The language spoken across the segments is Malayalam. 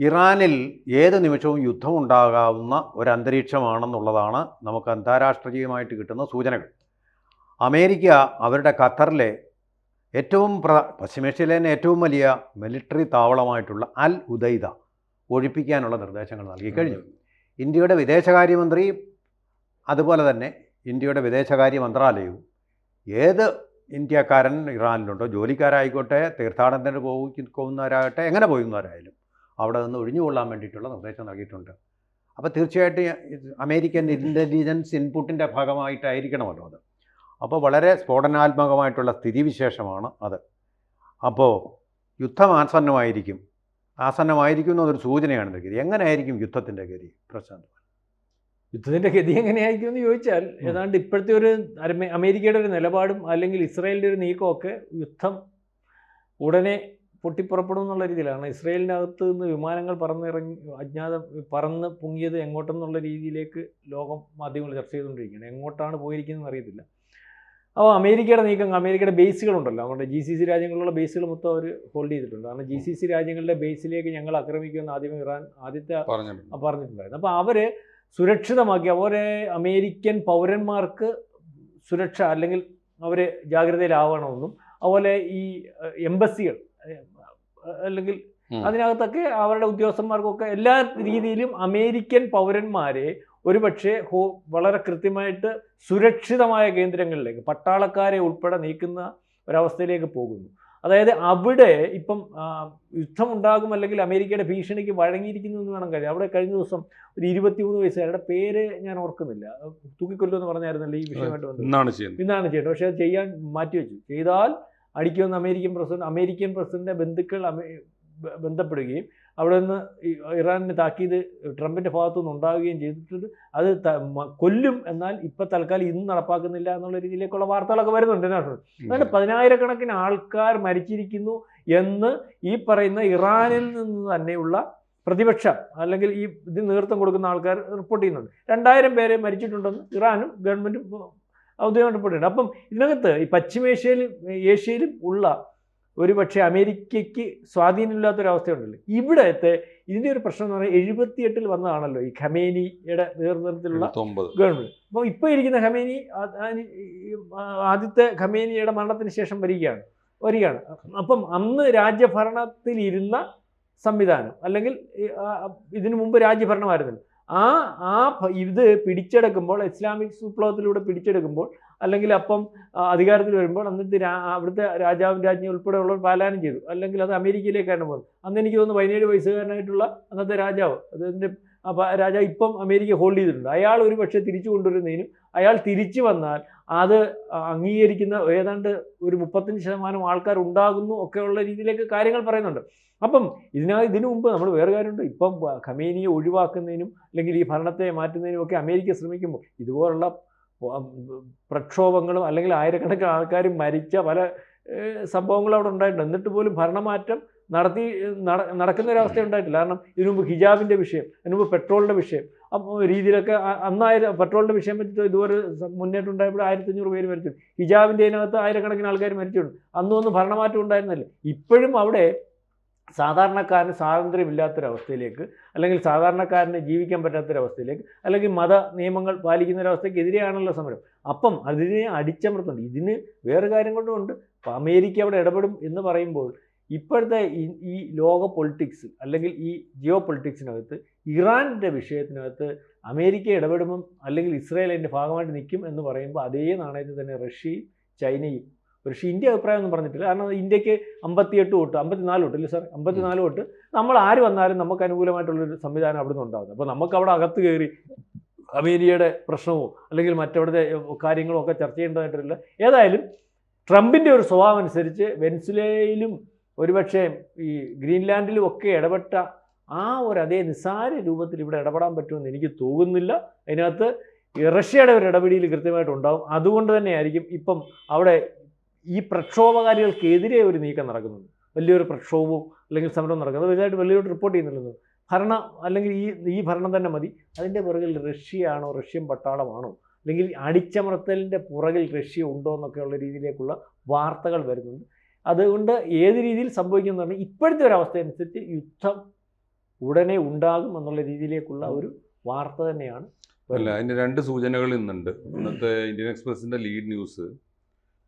ഇറാനിൽ ഏത് നിമിഷവും യുദ്ധം ഉണ്ടാകാവുന്ന ഒരു അന്തരീക്ഷമാണെന്നുള്ളതാണ് നമുക്ക് അന്താരാഷ്ട്രീയമായിട്ട് കിട്ടുന്ന സൂചനകൾ. അമേരിക്ക അവരുടെ ഖത്തറിലെ ഏറ്റവും പ്ര പശ്ചിമേഷ്യയിലെ തന്നെ ഏറ്റവും വലിയ മിലിറ്ററി താവളമായിട്ടുള്ള അൽ ഉദൈദ ഒഴിപ്പിക്കാനുള്ള നിർദ്ദേശങ്ങൾ നൽകി കഴിഞ്ഞു. ഇന്ത്യയുടെ വിദേശകാര്യമന്ത്രി അതുപോലെ തന്നെ ഇന്ത്യയുടെ വിദേശകാര്യ മന്ത്രാലയവും ഏത് ഇന്ത്യക്കാരൻ ഇറാനിലുണ്ടോ ജോലിക്കാരായിക്കോട്ടെ തീർത്ഥാടനത്തിന് പോകുന്നവരാകട്ടെ എങ്ങനെ പോകുന്നവരായാലും അവിടെ നിന്ന് ഒഴിഞ്ഞുകൊള്ളാൻ വേണ്ടിയിട്ടുള്ള നിർദ്ദേശം നൽകിയിട്ടുണ്ട്. അപ്പോൾ തീർച്ചയായിട്ടും അമേരിക്കൻ ഇന്റലിജൻസ് ഇൻപുട്ടിന്റെ ഭാഗമായിട്ടായിരിക്കണമല്ലോ അത്. അപ്പോൾ വളരെ സ്ഫോടനാത്മകമായിട്ടുള്ള സ്ഥിതിവിശേഷമാണ് അത്. അപ്പോൾ യുദ്ധം ആസന്നമായിരിക്കും. ആസന്നമായിരിക്കും എന്നൊരു സൂചനയാണ് ഗതി. എങ്ങനെയായിരിക്കും യുദ്ധത്തിന്റെ ഗതി പ്രശാന്ത്? യുദ്ധത്തിന്റെ ഗതി എങ്ങനെയായിരിക്കും എന്ന് ചോദിച്ചാൽ. ഏതാണ്ട് ഇപ്പോഴത്തെ ഒരു അമേരിക്കയുടെ ഒരു നിലപാടും അല്ലെങ്കിൽ ഇസ്രായേലിന്റെ ഒരു നീക്കമൊക്കെ യുദ്ധം ഉടനെ പൊട്ടിപ്പുറപ്പെടും എന്നുള്ള രീതിയിലാണ്. ഇസ്രയേലിനകത്ത് നിന്ന് വിമാനങ്ങൾ പറന്നിറങ്ങി അജ്ഞാത പറന്ന് പൊങ്ങിയത് എങ്ങോട്ടെന്നുള്ള രീതിയിലേക്ക് ലോകം മാധ്യമങ്ങൾ ചർച്ച ചെയ്തുകൊണ്ടിരിക്കുകയാണ്. എങ്ങോട്ടാണ് പോയിരിക്കുന്നത് അറിയത്തില്ല. അപ്പോൾ അമേരിക്കയുടെ നീക്കം അമേരിക്കയുടെ ബേസുകളുണ്ടല്ലോ. നമ്മുടെ ജി സി സി രാജ്യങ്ങളിലുള്ള ബേസുകൾ മൊത്തം അവർ ഹോൾഡ് ചെയ്തിട്ടുണ്ട്. കാരണം ജി സി സി രാജ്യങ്ങളുടെ ബേസിലേക്ക് ഞങ്ങൾ ആക്രമിക്കുമെന്ന് ആദ്യം ഇറാൻ ആദ്യത്തെ പറഞ്ഞിട്ടുണ്ടായിരുന്നു. അപ്പോൾ അവർ സുരക്ഷിതമാക്കി അവരെ അമേരിക്കൻ പൗരന്മാർക്ക് സുരക്ഷ അല്ലെങ്കിൽ അവർ ജാഗ്രതയിലാവണമെന്നും അതുപോലെ ഈ എംബസികൾ അല്ലെങ്കിൽ അതിനകത്തൊക്കെ അവരുടെ ഉദ്യോഗസ്ഥന്മാർക്കൊക്കെ എല്ലാ രീതിയിലും അമേരിക്കൻ പൗരന്മാരെ ഒരുപക്ഷെ ഹോ വളരെ കൃത്യമായിട്ട് സുരക്ഷിതമായ കേന്ദ്രങ്ങളിലേക്ക് പട്ടാളക്കാരെ ഉൾപ്പെടെ നീക്കുന്ന ഒരവസ്ഥയിലേക്ക് പോകുന്നു. അതായത് അവിടെ ഇപ്പം യുദ്ധം യുദ്ധമുണ്ടാകും അല്ലെങ്കിൽ അമേരിക്കയുടെ ഭീഷണിക്ക് വഴങ്ങിയിരിക്കുന്നു എന്ന് വേണം കഴിയും അവിടെ കഴിഞ്ഞ ദിവസം ഒരു ഇരുപത്തിമൂന്ന് വയസ്സുകാരുടെ പേര് ഞാൻ ഓർക്കുന്നില്ല. തൂക്കിക്കൊല്ലു എന്ന് പറഞ്ഞായിരുന്നല്ലോ ഈ വിഷയമായിട്ട് ഇന്നാണ് ചെയ്യുന്നത്. ഇന്നാണ് ചെയ്യേണ്ടത് പക്ഷേ അത് ചെയ്യാൻ മാറ്റിവെച്ചു. ചെയ്താൽ അടിക്കുമെന്ന് അമേരിക്കൻ പ്രസിഡന്റ് അമേരിക്കൻ പ്രസിഡന്റിന്റെ ബന്ധുക്കൾ ബന്ധപ്പെടുകയും അവിടെ നിന്ന് ഇറാനിന് താക്കീത് ട്രംപിന്റെ ഭാഗത്തുനിന്ന് ഉണ്ടാവുകയും ചെയ്തിട്ടുണ്ട്. അത് കൊല്ലും എന്നാൽ ഇപ്പൊ തൽക്കാലം ഇന്ന് നടപ്പാക്കുന്നില്ല എന്നുള്ള രീതിയിലേക്കുള്ള വാർത്തകളൊക്കെ വരുന്നുണ്ട് ഇതിനകത്ത് അതായത് പതിനായിരക്കണക്കിന് ആൾക്കാർ മരിച്ചിരിക്കുന്നു എന്ന് ഈ പറയുന്ന ഇറാനിൽ നിന്ന് തന്നെയുള്ള പ്രതിപക്ഷം അല്ലെങ്കിൽ ഈ ഇതിന് നേതൃത്വം കൊടുക്കുന്ന ആൾക്കാർ റിപ്പോർട്ട് ചെയ്യുന്നുണ്ട്. രണ്ടായിരം പേരെ മരിച്ചിട്ടുണ്ടെന്ന് ഇറാനും ഗവൺമെന്റും ഔദ്യോഗിക റിപ്പോർട്ട് ചെയ്യുന്നുണ്ട് അപ്പം ഇതിനകത്ത് ഈ പശ്ചിമേഷ്യയിലും ഏഷ്യയിലും ഉള്ള ഒരു പക്ഷേ അമേരിക്കയ്ക്ക് സ്വാധീനമില്ലാത്തൊരവസ്ഥയുണ്ടല്ലോ. ഇവിടത്തെ ഇതിന്റെ ഒരു പ്രശ്നം എന്ന് പറഞ്ഞാൽ എഴുപത്തിയെട്ടിൽ വന്നതാണല്ലോ ഈ ഖമേനിയുടെ നേതൃത്വത്തിലുള്ള ഗവൺമെന്റ്. അപ്പോൾ ഇപ്പോൾ ഇരിക്കുന്ന ഖമേനി ആദ്യത്തെ ഖമേനിയുടെ മരണത്തിന് ശേഷം വരികയാണ് വരികയാണ്. അപ്പം അന്ന് രാജ്യഭരണത്തിലിരുന്ന സംവിധാനം അല്ലെങ്കിൽ ഇതിനു മുമ്പ് രാജ്യഭരണമായിരുന്നല്ലോ ആ ആ ഇത് പിടിച്ചെടുക്കുമ്പോൾ ഇസ്ലാമിക് വിപ്ലവത്തിലൂടെ പിടിച്ചെടുക്കുമ്പോൾ അല്ലെങ്കിൽ അപ്പം അധികാരത്തിൽ വരുമ്പോൾ അന്നത്തെ അവിടുത്തെ രാജാവും രാജ്ഞി ഉൾപ്പെടെയുള്ളവർ പാലായനം ചെയ്തു. അല്ലെങ്കിൽ അത് അമേരിക്കയിലേക്കാണ് പോകുന്നത്. അന്ന് എനിക്ക് തോന്നുന്നു പതിനേഴ് വയസ്സുകാരനായിട്ടുള്ള അന്നത്തെ രാജാവ് അതിന്റെ അപ്പോൾ രാജ ഇപ്പം അമേരിക്ക ഹോൾഡ് ചെയ്തിട്ടുണ്ട്. അയാൾ ഒരു പക്ഷേ തിരിച്ചു കൊണ്ടുവരുന്നതിനും അയാൾ തിരിച്ചു വന്നാൽ അത് അംഗീകരിക്കുന്ന ഏതാണ്ട് ഒരു മുപ്പത്തഞ്ച് ശതമാനം ആൾക്കാർ ഉണ്ടാകുന്നു ഒക്കെയുള്ള രീതിയിലേക്ക് കാര്യങ്ങൾ പറയുന്നുണ്ട്. അപ്പം ഇതിനാ ഇതിനു മുമ്പ് നമ്മൾ വേറെ കാര്യമുണ്ട്. ഇപ്പം ഖമേനിയെ ഒഴിവാക്കുന്നതിനും അല്ലെങ്കിൽ ഈ ഭരണത്തെ മാറ്റുന്നതിനും ഒക്കെ അമേരിക്ക ശ്രമിക്കുമ്പോൾ ഇതുപോലുള്ള പ്രക്ഷോഭങ്ങളും അല്ലെങ്കിൽ ആയിരക്കണക്കിന് ആൾക്കാർ മരിച്ച പല സംഭവങ്ങളും അവിടെ ഉണ്ടായിട്ടുണ്ട്. എന്നിട്ട് പോലും ഭരണമാറ്റം നടത്തി നടക്കുന്ന ഒരു അവസ്ഥ ഉണ്ടായിട്ടില്ല കാരണം ഇതിനു മുമ്പ് ഹിജാബിന്റെ വിഷയം അതിനു മുമ്പ് പെട്രോളിന്റെ വിഷയം. രീതിയിലൊക്കെ അന്നായിരം പെട്രോളിന്റെ വിഷയം ഇതുവരെ സ- മുന്നേറ്റം ഉണ്ടായപ്പോൾ ആയിരത്തഞ്ഞൂറ് പേര് മരിച്ചു. ഹിജാബിന്റെ അതിനകത്ത് ആയിരക്കണക്കിന് ആൾക്കാർ മരിച്ചിട്ടുണ്ട്. അന്നൊന്നും ഭരണമാറ്റം ഉണ്ടായിരുന്നില്ല. ഇപ്പോഴും അവിടെ സാധാരണക്കാരന് സ്വാതന്ത്ര്യമില്ലാത്തൊരവസ്ഥയിലേക്ക് അല്ലെങ്കിൽ സാധാരണക്കാരന് ജീവിക്കാൻ പറ്റാത്തൊരവസ്ഥയിലേക്ക് അല്ലെങ്കിൽ മത നിയമങ്ങൾ പാലിക്കുന്ന ഒരവസ്ഥയ്ക്ക് എതിരെയാണല്ലോ സമരം. അപ്പം അതിനെ അടിച്ചമർത്തുന്നുണ്ട് ഇതിന് വേറെ കാര്യം കൊണ്ടുമുണ്ട്. അമേരിക്ക അവിടെ ഇടപെടും എന്ന് പറയുമ്പോൾ ഇപ്പോഴത്തെ ഈ ലോക പൊളിറ്റിക്സ് അല്ലെങ്കിൽ ഈ ജിയോ പൊളിറ്റിക്സിനകത്ത് ഇറാന്റെ വിഷയത്തിനകത്ത് അമേരിക്ക ഇടപെടുമ്പം അല്ലെങ്കിൽ ഇസ്രായേൽ അതിന്റെ ഭാഗമായിട്ട് നിൽക്കും എന്ന് പറയുമ്പോൾ അതേ നാണയത്തിൽ തന്നെ റഷ്യയും ചൈനയും. പക്ഷേ ഇന്ത്യ അഭിപ്രായം ഒന്നും പറഞ്ഞിട്ടില്ല. കാരണം ഇന്ത്യയ്ക്ക് അമ്പത്തിയെട്ട് വോട്ട് അമ്പത്തിനാല് വോട്ട് ഇല്ലേ സാർ അമ്പത്തിനാല് വോട്ട് നമ്മൾ ആര് വന്നാലും നമുക്ക് അനുകൂലമായിട്ടുള്ളൊരു സംവിധാനം അവിടെ നിന്ന് ഉണ്ടാകുന്നത് അപ്പോൾ നമുക്ക് അവിടെ അകത്ത് കയറി അമേരിക്കയുടെ പ്രശ്നമോ അല്ലെങ്കിൽ മറ്റവിടുത്തെ കാര്യങ്ങളോ ഒക്കെ ചർച്ച ചെയ്യേണ്ടതായിട്ടില്ല ഏതായാലും ട്രംപിന്റെ ഒരു സ്വഭാവം അനുസരിച്ച് വെൻസുലയിലും ഒരുപക്ഷെ ഈ ഗ്രീൻലാൻഡിലും ഒക്കെ ഇടപെട്ട ആ ഒരു അതേ നിസ്സാര രൂപത്തിൽ ഇവിടെ ഇടപെടാൻ പറ്റുമെന്ന് എനിക്ക് തോന്നുന്നില്ല. അതിനകത്ത് റഷ്യയുടെ ഒരു ഇടപെടിയിൽ കൃത്യമായിട്ട് ഉണ്ടാവും. അതുകൊണ്ട് തന്നെയായിരിക്കും ഇപ്പം അവിടെ ഈ പ്രക്ഷോഭകാരികൾക്കെതിരെ ഒരു നീക്കം നടക്കുന്നത്. വലിയൊരു പ്രക്ഷോഭവും അല്ലെങ്കിൽ സമരവും നടക്കുന്നത്. വലുതായിട്ട് വലിയൊരു റിപ്പോർട്ട് ചെയ്യുന്നുള്ളത് ഭരണം അല്ലെങ്കിൽ ഈ ഈ ഭരണം തന്നെ മതി. അതിന്റെ പുറകിൽ റഷ്യയാണോ റഷ്യൻ പട്ടാളമാണോ? അല്ലെങ്കിൽ അടിച്ചമർത്തലിന്റെ പുറകിൽ റഷ്യ ഉണ്ടോ എന്നൊക്കെയുള്ള രീതിയിലേക്കുള്ള വാർത്തകൾ വരുന്നുണ്ട്. അതുകൊണ്ട് ഏത് രീതിയിൽ സംഭവിക്കുമെന്ന് പറഞ്ഞാൽ ഇപ്പോഴത്തെ ഒരു അവസ്ഥ അനുസരിച്ച് യുദ്ധം ഉടനെ ഉണ്ടാകും എന്നുള്ള രീതിയിലേക്കുള്ള ഒരു വാർത്ത തന്നെയാണ് അല്ല അതിന്റെ രണ്ട് സൂചനകൾ ഇന്നുണ്ട്. ഇന്നത്തെ ഇന്ത്യൻ എക്സ്പ്രസിന്റെ ലീഡ് ന്യൂസ്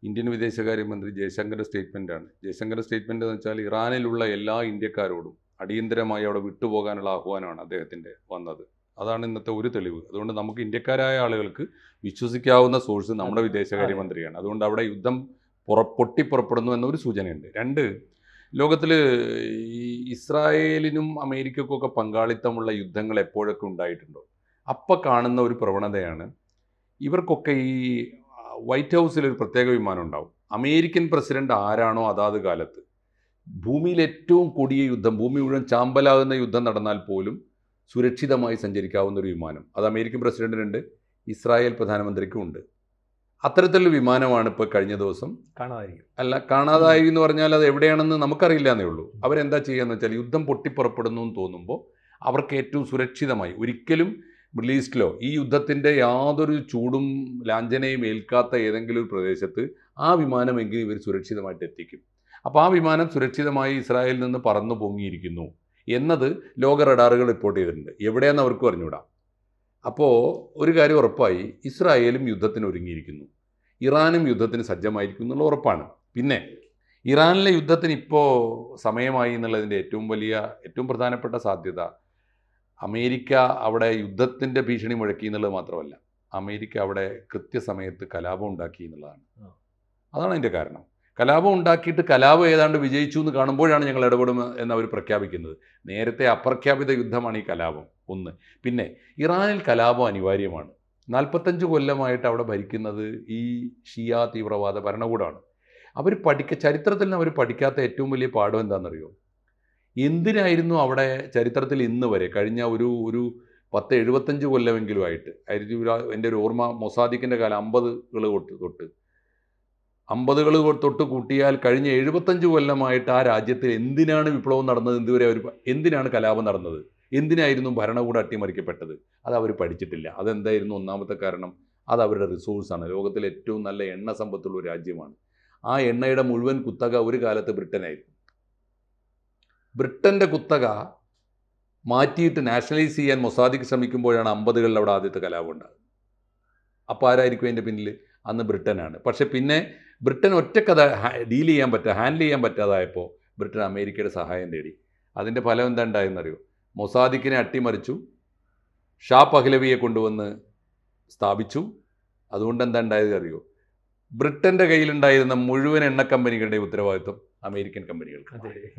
ഇന്ത്യൻ വിദേശകാര്യമന്ത്രി ജയശങ്കറിന്റെ സ്റ്റേറ്റ്മെന്റാണ്. ആണ് ജയശങ്കറിന്റെ സ്റ്റേറ്റ്മെന്റ് എന്ന് വെച്ചാൽ ഇറാനിലുള്ള എല്ലാ ഇന്ത്യക്കാരോടും അടിയന്തരമായി അവിടെ വിട്ടുപോകാനുള്ള ആഹ്വാനമാണ് അദ്ദേഹത്തിന്റെ വന്നത്. അതാണ് ഇന്നത്തെ ഒരു തെളിവ്. അതുകൊണ്ട് നമുക്ക് ഇന്ത്യക്കാരായ ആളുകൾക്ക് വിശ്വസിക്കാവുന്ന സോഴ്സ് നമ്മുടെ വിദേശകാര്യമന്ത്രിയാണ്. അതുകൊണ്ട് അവിടെ യുദ്ധം പുറ പൊട്ടിപ്പുറപ്പെടുന്നു എന്നൊരു സൂചനയുണ്ട്. രണ്ട് ലോകത്തിൽ ഈ ഇസ്രായേലിനും അമേരിക്കക്കും ഒക്കെ പങ്കാളിത്തമുള്ള യുദ്ധങ്ങൾ എപ്പോഴൊക്കെ ഉണ്ടായിട്ടുണ്ടോ? അപ്പം കാണുന്ന ഒരു പ്രവണതയാണ് ഇവർക്കൊക്കെ ഈ വൈറ്റ് ഹൗസിൽ ഒരു പ്രത്യേക വിമാനം ഉണ്ടാവും. അമേരിക്കൻ പ്രസിഡന്റ് ആരാണോ അതാത് കാലത്ത്. ഭൂമിയിൽ ഏറ്റവും കൊടിയ യുദ്ധം ഭൂമി മുഴുവൻ ചാമ്പലാകുന്ന യുദ്ധം നടന്നാൽ പോലും സുരക്ഷിതമായി സഞ്ചരിക്കാവുന്ന ഒരു വിമാനം. അത് അമേരിക്കൻ പ്രസിഡന്റിനുണ്ട് ഇസ്രായേൽ പ്രധാനമന്ത്രിക്കും ഉണ്ട് അത്തരത്തിലുള്ള വിമാനമാണ് ഇപ്പോൾ കഴിഞ്ഞ ദിവസം. കാണാതായിരിക്കും. അല്ല കാണാതായി എന്ന് പറഞ്ഞാൽ അത് എവിടെയാണെന്ന് നമുക്കറിയില്ല എന്നേ ഉള്ളൂ അവരെന്താ ചെയ്യുകയെന്ന് വെച്ചാൽ യുദ്ധം പൊട്ടിപ്പുറപ്പെടുന്നു എന്ന് തോന്നുമ്പോൾ അവർക്ക് ഏറ്റവും സുരക്ഷിതമായി ഒരിക്കലും മിഡിൽ ഈസ്റ്റിലോ ഈ യുദ്ധത്തിന്റെ യാതൊരു ചൂടും ലാഞ്ചനയും ഏൽക്കാത്ത ഏതെങ്കിലും ഒരു പ്രദേശത്ത് ആ വിമാനമെങ്കിലും ഇവർ സുരക്ഷിതമായിട്ട് എത്തിക്കും. അപ്പോൾ ആ വിമാനം സുരക്ഷിതമായി ഇസ്രായേലിൽ നിന്ന് പറന്നു പൊങ്ങിയിരിക്കുന്നു. എന്നത് ലോക റഡാറുകൾ റിപ്പോർട്ട് ചെയ്തിട്ടുണ്ട്. എവിടെയെന്ന് അവർക്ക് പറഞ്ഞുകൂടാ അപ്പോൾ ഒരു കാര്യം ഉറപ്പായി ഇസ്രായേലും യുദ്ധത്തിന് ഒരുങ്ങിയിരിക്കുന്നു. ഇറാനും യുദ്ധത്തിന് സജ്ജമായിരിക്കും എന്നുള്ള ഉറപ്പാണ്. പിന്നെ ഇറാനിലെ യുദ്ധത്തിന് ഇപ്പോൾ സമയമായി എന്നുള്ളതിന്റെ ഏറ്റവും വലിയ ഏറ്റവും പ്രധാനപ്പെട്ട സാധ്യത അമേരിക്ക അവിടെ യുദ്ധത്തിന്റെ ഭീഷണി മുഴക്കി എന്നുള്ളത് മാത്രമല്ല അമേരിക്ക അവിടെ കൃത്യസമയത്ത് കലാപം ഉണ്ടാക്കി എന്നുള്ളതാണ്. അതാണ് അതിന്റെ കാരണം. കലാപം ഉണ്ടാക്കിയിട്ട് കലാപം ഏതാണ്ട് വിജയിച്ചു എന്ന് കാണുമ്പോഴാണ് ഞങ്ങൾ ഇടപെടും എന്നവർ അവർ പ്രഖ്യാപിക്കുന്നത്. നേരത്തെ അപ്രഖ്യാപിത യുദ്ധമാണ് ഈ കലാപം. ഒന്ന്. പിന്നെ ഇറാനിൽ കലാപം അനിവാര്യമാണ്. നാൽപ്പത്തഞ്ച് കൊല്ലമായിട്ട് അവിടെ ഭരിക്കുന്നത് ഈ ഷിയ തീവ്രവാദ ഭരണകൂടമാണ് അവർ പഠിക്ക ചരിത്രത്തിൽ നിന്ന് അവർ പഠിക്കാത്ത ഏറ്റവും വലിയ പാഠം എന്താണെന്നറിയോ? എന്തിനായിരുന്നു അവിടെ ചരിത്രത്തിൽ ഇന്ന് വരെ കഴിഞ്ഞ ഒരു ഒരു പത്ത് എഴുപത്തഞ്ച് കൊല്ലമെങ്കിലും ആയിട്ട് ആയിരത്തി എന്റെ ഒരു ഓർമ്മ മൊസാദിക്കിന്റെ കാലം അമ്പതുകൾ തൊട്ട് തൊട്ട്. അമ്പതുകൾ തൊട്ട് കൂട്ടിയാൽ കഴിഞ്ഞ എഴുപത്തഞ്ച് കൊല്ലമായിട്ട് ആ രാജ്യത്തിൽ എന്തിനാണ് വിപ്ലവം നടന്നത്? ഇതുവരെ അവർ എന്തിനാണ് കലാപം നടന്നത്? എന്തിനായിരുന്നു ഭരണകൂടം അട്ടിമറിക്കപ്പെട്ടത്? അത് അവർ പഠിച്ചിട്ടില്ല. അതെന്തായിരുന്നു ഒന്നാമത്തെ കാരണം? അത് അവരുടെ റിസോഴ്സാണ് ലോകത്തിലെ ഏറ്റവും നല്ല എണ്ണ സമ്പത്തുള്ള രാജ്യമാണ്. ആ എണ്ണയുടെ മുഴുവൻ കുത്തക ഒരു കാലത്ത് ബ്രിട്ടനായിരുന്നു. ബ്രിട്ടന്റെ കുത്തക മാറ്റിയിട്ട് നാഷണലൈസ് ചെയ്യാൻ മൊസാദിക്ക് ശ്രമിക്കുമ്പോഴാണ് അമ്പതുകളിൽ അവിടെ ആദ്യത്തെ കലാപം ഉണ്ടാകുന്നത് അപ്പോൾ ആരായിരിക്കും അതിന്റെ പിന്നിൽ അന്ന് ബ്രിട്ടനാണ്. പക്ഷേ പിന്നെ ബ്രിട്ടൻ ഒറ്റക്കഥ ഡീൽ ചെയ്യാൻ പറ്റുക ഹാൻഡിൽ ചെയ്യാൻ പറ്റാതായപ്പോൾ ബ്രിട്ടൻ അമേരിക്കയുടെ സഹായം തേടി. അതിന്റെ ഫലം എന്താ ഉണ്ടായെന്നറിയോ? മൊസാദിക്കിനെ അട്ടിമറിച്ചു. ഷാ പഹ്ലവിയെ കൊണ്ടുവന്ന് സ്ഥാപിച്ചു. അതുകൊണ്ട് എന്താ ഉണ്ടായത് അറിയോ? ബ്രിട്ടന്റെ കയ്യിലുണ്ടായിരുന്ന മുഴുവൻ എണ്ണ കമ്പനികളുടെ ഉത്തരവാദിത്വം അമേരിക്കൻ കമ്പനികൾക്ക്.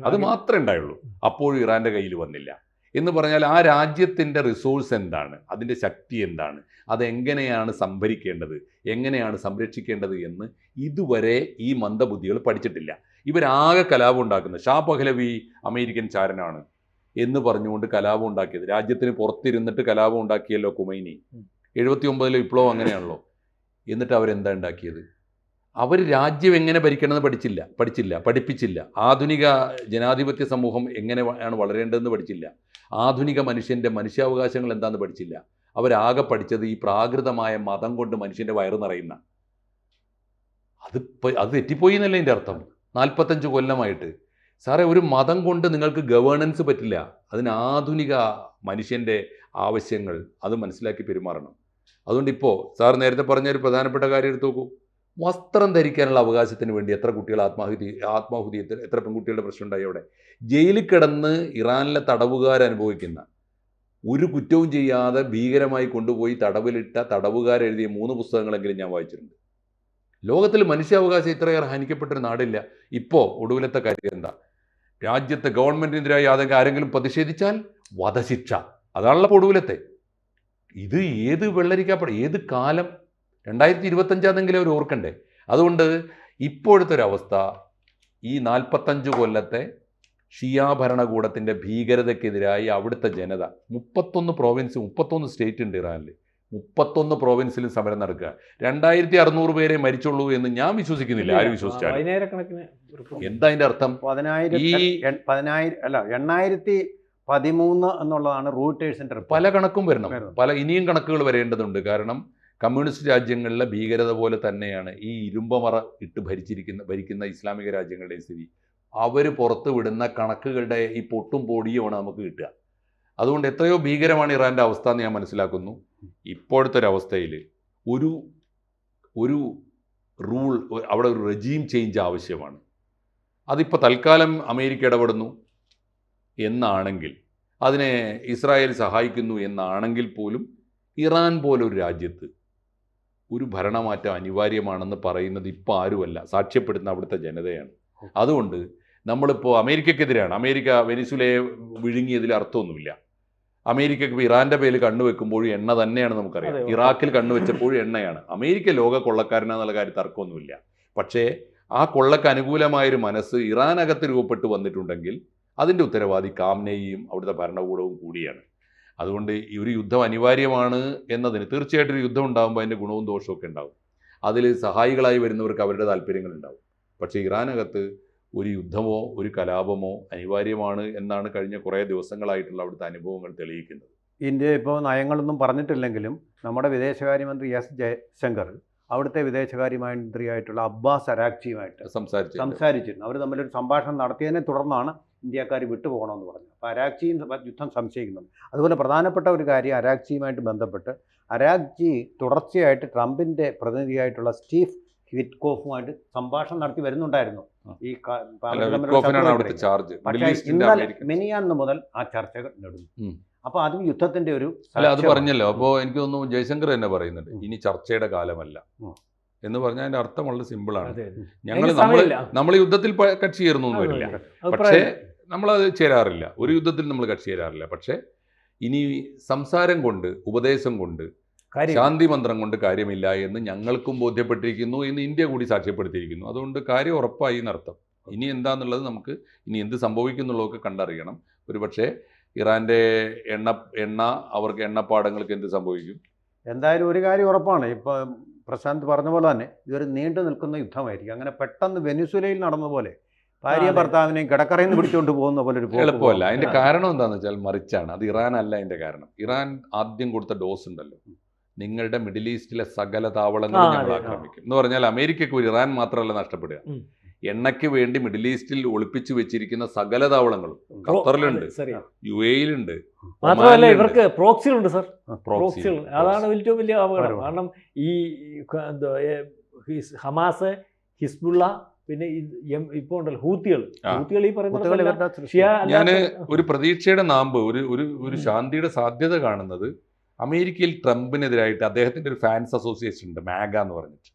അത്. മാത്രമേ ഉണ്ടായുള്ളൂ. അപ്പോഴും ഇറാന്റെ കയ്യിൽ വന്നില്ല. എന്ന് പറഞ്ഞാൽ ആ രാജ്യത്തിന്റെ റിസോഴ്സ് എന്താണ്? അതിന്റെ ശക്തി എന്താണ്? അതെങ്ങനെയാണ് സംഭരിക്കേണ്ടത്? എങ്ങനെയാണ് സംരക്ഷിക്കേണ്ടത് എന്ന് ഇതുവരെ ഈ മന്ദബുദ്ധികൾ പഠിച്ചിട്ടില്ല. ഇവരാകെ കലാപം ഉണ്ടാക്കുന്നത്. ഷാ പഹ്ലവി അമേരിക്കൻ ചാരനാണ്. എന്ന് പറഞ്ഞുകൊണ്ട് കലാപം ഉണ്ടാക്കിയത്. രാജ്യത്തിന് പുറത്തിരുന്നിട്ട് കലാപം ഉണ്ടാക്കിയല്ലോ കുമൈനി. എഴുപത്തി ഒമ്പതിലെ വിപ്ലവം അങ്ങനെയാണല്ലോ. എന്നിട്ട് അവരെന്താ ഉണ്ടാക്കിയത്? അവർ രാജ്യം എങ്ങനെ ഭരിക്കണമെന്ന് പഠിച്ചില്ല. പഠിച്ചില്ല. പഠിപ്പിച്ചില്ല. ആധുനിക ജനാധിപത്യ സമൂഹം എങ്ങനെയാണ് വളരേണ്ടതെന്ന് പഠിച്ചില്ല. ആധുനിക മനുഷ്യന്റെ മനുഷ്യാവകാശങ്ങൾ എന്താണെന്ന് പഠിച്ചില്ല. അവരാകെ പഠിച്ചത് ഈ പ്രാകൃതമായ മതം കൊണ്ട് മനുഷ്യന്റെ വയറ് നിറയുന്ന. അത് അത് തെറ്റിപ്പോയി എന്നല്ലേ എന്റെ അർത്ഥം? നാൽപ്പത്തഞ്ച് കൊല്ലമായിട്ട്. സാറേ ഒരു മതം കൊണ്ട് നിങ്ങൾക്ക് ഗവേണൻസ് പറ്റില്ല. അതിന് ആധുനിക മനുഷ്യന്റെ ആവശ്യങ്ങൾ അത് മനസ്സിലാക്കി പെരുമാറണം. അതുകൊണ്ട് ഇപ്പോൾ സാർ നേരത്തെ പറഞ്ഞ ഒരു പ്രധാനപ്പെട്ട കാര്യം എടുത്തു നോക്കൂ. വസ്ത്രം ധരിക്കാനുള്ള അവകാശത്തിന് വേണ്ടി എത്ര കുട്ടികൾ ആത്മാഹുതി ആത്മാഹുതി എത്ര എത്ര പെൺകുട്ടികളുടെ പ്രശ്നം ഉണ്ടായി അവിടെ? ജയിലിൽ കിടന്ന് ഇറാനിലെ തടവുകാർ അനുഭവിക്കുന്ന ഒരു കുറ്റവും ചെയ്യാതെ ഭീകരമായി കൊണ്ടുപോയി തടവിലിട്ട തടവുകാരെഴുതിയ മൂന്ന് പുസ്തകങ്ങളെങ്കിലും ഞാൻ വായിച്ചിട്ടുണ്ട്. ലോകത്തിൽ മനുഷ്യാവകാശം ഇത്രയേറെ ഹനിക്കപ്പെട്ടൊരു നാടില്ല. ഇപ്പോൾ ഒടുവിലത്തെ കാര്യം എന്താ? രാജ്യത്തെ ഗവൺമെന്റിനെതിരായി ആരെങ്കിലും ആരെങ്കിലും പ്രതിഷേധിച്ചാൽ വധശിക്ഷ. അതാണല്ലോ ഒടുവിലത്തെ ഇത് ഏത് വെള്ളരിക്കപ്പെട ഏത് കാലം? രണ്ടായിരത്തി ഇരുപത്തഞ്ചാണെങ്കിലും അവർ ഓർക്കണ്ടേ. അതുകൊണ്ട് ഇപ്പോഴത്തെ ഒരവസ്ഥ ഈ നാൽപ്പത്തഞ്ച് കൊല്ലത്തെ ഷിയാ ഭരണകൂടത്തിന്റെ ഭീകരതയ്ക്കെതിരായി അവിടുത്തെ ജനത മുപ്പത്തൊന്ന് പ്രോവിൻസ് മുപ്പത്തൊന്ന് സ്റ്റേറ്റ് ഉണ്ട് ഇറാനിൽ മുപ്പത്തൊന്ന് പ്രോവിൻസിലും സമരം നടക്കുക. രണ്ടായിരത്തി അറുന്നൂറ് പേരെ മരിച്ചുള്ളൂ എന്ന് ഞാൻ വിശ്വസിക്കുന്നില്ല. ആര് വിശ്വസിച്ചാലും. എന്താ അതിന്റെ അർത്ഥം? ഈ- പതിനായിരം അല്ല എണ്ണായിരത്തി പതിമൂന്ന് എന്നുള്ളതാണ് റൂട്ടേഴ്സിന്റെ പല കണക്കും വരണം. വരണം. പല ഇനിയും കണക്കുകൾ വരേണ്ടതുണ്ട്. കാരണം കമ്മ്യൂണിസ്റ്റ് രാജ്യങ്ങളിലെ ഭീകരത പോലെ തന്നെയാണ് ഈ ഇരുമ്പമറ ഇട്ട് ഭരിച്ചിരിക്കുന്ന ഭരിക്കുന്ന ഇസ്ലാമിക രാജ്യങ്ങളുടെ സ്ഥിതി. അവർ പുറത്ത് വിടുന്ന കണക്കുകളുടെ ഈ പൊട്ടും പൊടിയുമാണ് നമുക്ക് കിട്ടുക. അതുകൊണ്ട് എത്രയോ ഭീകരമാണ് ഇറാന്റെ അവസ്ഥ എന്ന് ഞാൻ മനസ്സിലാക്കുന്നു. ഇപ്പോഴത്തെ ഒരവസ്ഥയിൽ ഒരു ഒരു റൂൾ അവിടെ ഒരു റെജീം ചേഞ്ച് ആവശ്യമാണ്. അതിപ്പോൾ തൽക്കാലം അമേരിക്ക ഇടപെടുന്നു എന്നാണെങ്കിൽ അതിനെ ഇസ്രായേൽ സഹായിക്കുന്നു എന്നാണെങ്കിൽ പോലും ഇറാൻ പോലൊരു രാജ്യത്ത് ഒരു ഭരണമാറ്റം അനിവാര്യമാണെന്ന് പറയുന്നത് ഇപ്പോൾ ആരുമല്ല സാക്ഷ്യപ്പെടുന്ന അവിടുത്തെ ജനതയാണ്. അതുകൊണ്ട് നമ്മളിപ്പോൾ അമേരിക്കക്കെതിരാണ്. അമേരിക്ക വെനിസുലയെ വിഴുങ്ങിയതിൽ അർത്ഥമൊന്നുമില്ല. അമേരിക്കക്ക് ഇറാന്റെ പേരിൽ കണ്ണുവെക്കുമ്പോഴും എണ്ണ തന്നെയാണ് നമുക്കറിയാം. ഇറാഖിൽ കണ്ണുവെച്ചപ്പോഴും എണ്ണയാണ്. അമേരിക്ക ലോക കൊള്ളക്കാരനാന്നുള്ള കാര്യം തർക്കമൊന്നുമില്ല. പക്ഷേ ആ കൊള്ളക്ക് അനുകൂലമായൊരു മനസ്സ് ഇറാനകത്ത് രൂപപ്പെട്ട് വന്നിട്ടുണ്ടെങ്കിൽ അതിന്റെ ഉത്തരവാദി കാംനയും അവിടുത്തെ ഭരണകൂടവും കൂടിയാണ്. അതുകൊണ്ട് ഈ ഒരു യുദ്ധം അനിവാര്യമാണ് എന്നതിന് തീർച്ചയായിട്ടും ഒരു യുദ്ധം ഉണ്ടാകുമ്പോൾ അതിന്റെ ഗുണവും ദോഷവും ഒക്കെ ഉണ്ടാവും. അതിൽ സഹായികളായി വരുന്നവർക്ക് അവരുടെ താല്പര്യങ്ങൾ ഉണ്ടാവും. പക്ഷേ ഇറാനകത്ത് ഒരു യുദ്ധമോ ഒരു കലാപമോ അനിവാര്യമാണ് എന്നാണ് കഴിഞ്ഞ കുറേ ദിവസങ്ങളായിട്ടുള്ള അവിടുത്തെ അനുഭവങ്ങൾ തെളിയിക്കുന്നത്. ഇന്ത്യ ഇപ്പോൾ നയങ്ങളൊന്നും പറഞ്ഞിട്ടില്ലെങ്കിലും നമ്മുടെ വിദേശകാര്യമന്ത്രി എസ് ജയശങ്കർ അവിടുത്തെ വിദേശകാര്യമന്ത്രിയായിട്ടുള്ള അബ്ബാസ് അരാക്ചിയുമായിട്ട് സംസാരിച്ചു സംസാരിച്ചിരുന്നു. അവർ തമ്മിലൊരു സംഭാഷണം നടത്തിയതിനെ തുടർന്നാണ് ഇന്ത്യക്കാർ വിട്ടുപോകണമെന്ന് പറഞ്ഞത്. അപ്പോൾ അരാക്ചിയും യുദ്ധം സംശയിക്കുന്നുണ്ട്. അതുപോലെ പ്രധാനപ്പെട്ട ഒരു കാര്യം അരാക്ചിയുമായിട്ട് ബന്ധപ്പെട്ട് അരാക്ചി തുടർച്ചയായിട്ട് ട്രംപിന്റെ പ്രതിനിധിയായിട്ടുള്ള സ്റ്റീവ് ഹിറ്റ്കോഫുമായിട്ട് സംഭാഷണം നടത്തി വരുന്നുണ്ടായിരുന്നു. ഈ ചാർജ്. പക്ഷേ ഇന്നലെ അമേരിക്ക മെനിയാന്ന് മുതൽ ആ ചർച്ചകൾ നടന്നു. അപ്പൊ അപ്പോൾ അതും യുദ്ധത്തിന്റെ ഒരു അല്ല അത് പറഞ്ഞല്ലോ. അപ്പോൾ എനിക്ക് തോന്നുന്നു ജയശങ്കർ തന്നെ പറയുന്നുണ്ട് ഇനി ചർച്ചയുടെ കാലമല്ല. എന്ന് പറഞ്ഞാൽ അതിന്റെ അർത്ഥം വളരെ സിമ്പിളാണ്. ഞങ്ങൾ നമ്മൾ നമ്മൾ യുദ്ധത്തിൽ കക്ഷി ചേർന്നു വരില്ല. പക്ഷേ. നമ്മളത് ചേരാറില്ല. ഒരു യുദ്ധത്തിൽ നമ്മൾ കക്ഷി ചേരാറില്ല. പക്ഷേ ഇനി സംസാരം കൊണ്ട് ഉപദേശം കൊണ്ട് ശാന്തി മന്ത്രം കൊണ്ട് കാര്യമില്ല എന്ന് ഞങ്ങൾക്കും ബോധ്യപ്പെട്ടിരിക്കുന്നു എന്ന് ഇന്ത്യ കൂടി സാക്ഷ്യപ്പെടുത്തിയിരിക്കുന്നു. അതുകൊണ്ട് കാര്യം ഉറപ്പായി എന്നർത്ഥം. ഇനി എന്താന്നുള്ളത് നമുക്ക് ഇനി എന്ത് സംഭവിക്കുന്നുള്ളതൊക്കെ കണ്ടറിയണം. ഒരു പക്ഷേ ഇറാന്റെ എണ്ണ എണ്ണ അവർക്ക് എണ്ണപ്പാടങ്ങൾക്ക് എന്ത് സംഭവിക്കും? എന്തായാലും ഒരു കാര്യം ഉറപ്പാണ്. ഇപ്പോൾ പ്രശാന്ത് പറഞ്ഞ പോലെ തന്നെ ഇതൊരു നീണ്ടു നിൽക്കുന്ന യുദ്ധമായിരിക്കും. അങ്ങനെ പെട്ടെന്ന് വെനിസുലയിൽ നടന്ന പോലെ ഭാര്യ. ഭർത്താവിനെയും കിടക്കറയിൽ നിന്ന് പിടിച്ചുകൊണ്ട് പോകുന്ന പോലെ ഒരു എളുപ്പമല്ല. അതിന്റെ കാരണം എന്താണെന്ന് വെച്ചാൽ മറിച്ചാണ്. അത് ഇറാൻ അല്ല അതിന്റെ കാരണം. ഇറാൻ ആദ്യം കൊടുത്ത ഡോസ് ഉണ്ടല്ലോ. നിങ്ങളുടെ മിഡിൽ ഈസ്റ്റിലെ സകല താവളങ്ങളും ഞങ്ങൾ ആക്രമിക്കും. എന്ന് പറഞ്ഞാൽ അമേരിക്കക്ക് ഒരു ഇറാൻ മാത്രമല്ല നഷ്ടപ്പെടുക. എണ്ണയ്ക്ക് വേണ്ടി മിഡിൽ ഈസ്റ്റിൽ ഒളിപ്പിച്ചു വെച്ചിരിക്കുന്ന സകല താവളങ്ങളും ഖത്തറിലുണ്ട് ശരി. യു എയിലുണ്ട് മാത്രമല്ല. ഇവർക്ക് പ്രോക്സികളുണ്ട് സർ. പ്രോക്സി പ്രോക്സികൾ അതാണ് ഏറ്റവും വലിയ അപകടം. കാരണം ഈ ഹമാസ് ഹിസ്ബുള്ള പിന്നെ ഇപ്പോൾ ഉണ്ടല്ലോ ഹൂത്തികൾ. ഹൂത്തികൾ ഈ പറയുന്ന ഞാൻ ഒരു പ്രതീക്ഷയുടെ നാമ്പ് ഒരു ഒരു ഒരു ശാന്തിയുടെ സാധ്യത കാണുന്നത് അമേരിക്കയിൽ ട്രംപിനെതിരായിട്ട് അദ്ദേഹത്തിന്റെ ഒരു ഫാൻസ് അസോസിയേഷൻ ഉണ്ട് മാഗ എന്ന് പറഞ്ഞിട്ട്.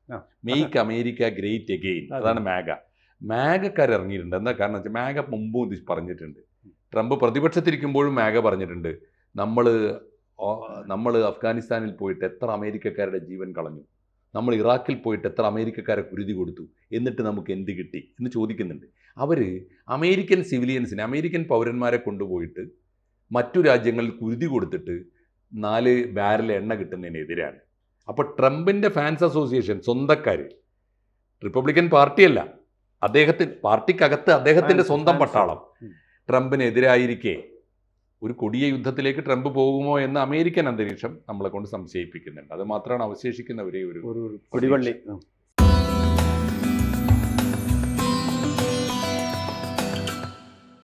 Make make America great again അതാണ് മാഗ. മാഗക്കാർ ഇറങ്ങിയിട്ടുണ്ട്. എന്താ കാരണം വെച്ചാൽ മാഗ മുമ്പും ഇത് പറഞ്ഞിട്ടുണ്ട്. ട്രംപ് പ്രതിപക്ഷത്തിരിക്കുമ്പോഴും മാഗ പറഞ്ഞിട്ടുണ്ട്. നമ്മൾ നമ്മൾ അഫ്ഗാനിസ്ഥാനിൽ പോയിട്ട് എത്ര അമേരിക്കക്കാരുടെ ജീവൻ കളഞ്ഞു. നമ്മൾ ഇറാഖിൽ പോയിട്ട് എത്ര അമേരിക്കക്കാരെ കുരുതി കൊടുത്തു. എന്നിട്ട് നമുക്ക് എന്ത് കിട്ടി എന്ന് ചോദിക്കുന്നുണ്ട്. അവർ അമേരിക്കൻ സിവിലിയൻസിനെ അമേരിക്കൻ പൗരന്മാരെ കൊണ്ടുപോയിട്ട് മറ്റു രാജ്യങ്ങളിൽ കുരുതി കൊടുത്തിട്ട് നാല് ബാരൽ എണ്ണ കിട്ടുന്നതിനെതിരാണ്. അപ്പോൾ ട്രംപിന്റെ ഫാൻസ് അസോസിയേഷൻ സ്വന്തക്കാർ റിപ്പബ്ലിക്കൻ പാർട്ടിയല്ല അദ്ദേഹത്തിന് പാർട്ടിക്കകത്ത് അദ്ദേഹത്തിന്റെ സ്വന്തം പട്ടാളം. ട്രംപിനെതിരായിരിക്കെ ഒരു കൊടിയ യുദ്ധത്തിലേക്ക് ട്രംപ് പോകുമോ എന്ന അമേരിക്കൻ അന്തരീക്ഷം നമ്മളെ കൊണ്ട് സംശയിപ്പിക്കുന്നുണ്ട്. അത് മാത്രമാണ് അവശേഷിക്കുന്ന ഒരേ ഒരു പിടിവള്ളി.